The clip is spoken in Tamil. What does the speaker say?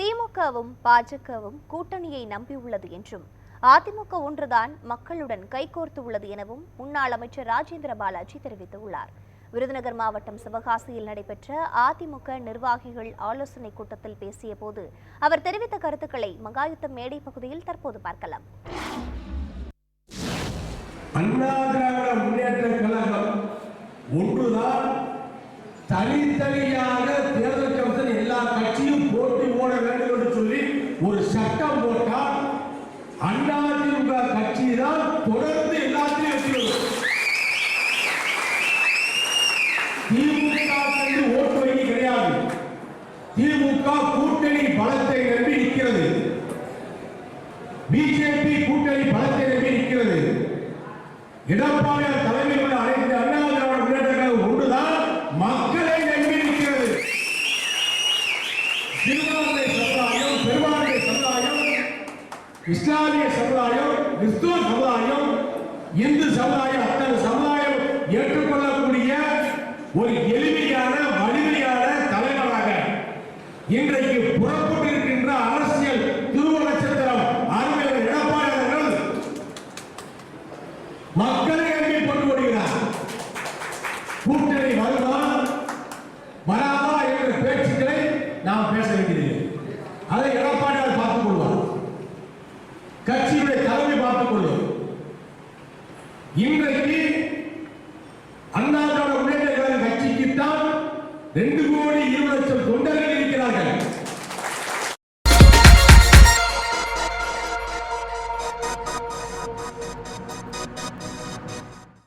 திமுகவும் பாஜகவும் கூட்டணியை நம்பியுள்ளது என்றும். அதிமுக ஒன்றுதான் மக்களுடன் கைகோர்த்து உள்ளது எனவும் முன்னாள் அமைச்சர் ராஜேந்திர பாலாஜி தெரிவித்துள்ளார். விருதுநகர் மாவட்டம் சிவகாசியில் நடைபெற்ற அதிமுக நிர்வாகிகள் ஆலோசனைக் கூட்டத்தில் பேசிய போது அவர் தெரிவித்த கருத்துக்களை மகாயுத்தம் மேடை பகுதியில் தற்போது பார்க்கலாம். ஒன்று ஒரு சட்டம் போட்டால் அதிமுக கட்சி தான் தொடர்ந்து எல்லாத்தையும் வெற்றி திமுக ஓட்டு வங்கி கிடையாது. திமுக கூட்டணி பலத்தை நம்பி நிற்கிறது. பிஜேபி கூட்டணி பலத்தை நம்பி நிற்கிறது. எடப்பாடியார் தலைமையில் உள்ள அனைத்து அண்ணா திராவிட முன்னேற்ற கழகம் ஒன்றுதான் மக்களை நம்பி நிற்கிறது. சிறுபான்மை சமுதாயம் சமுதாயம் இஸ்லாமிய சமுதாயம் கிறிஸ்துவ சமுதாயம் இந்து சமுதாயம் அத்தனை சமுதாயம் ஏற்றுக்கொள்ளக்கூடிய ஒரு எளிமையான வலிமையான தலைவராக இன்றைக்கு புறப்பட்டிருக்கின்ற அரசியல் திருவ நட்சத்திரம் அறிவியல் எடப்பாடி அவர்கள் மக்களை நம்பி கொண்டு வருகிறார் கூட்டணி வருவான் இன்றைக்கு அண்ணா திராவிட முன்னேற்ற கழக கட்சிக்குத்தான் ரெண்டு கோடி இருபது லட்சம் தொண்டர்கள் இருக்கிறார்கள்.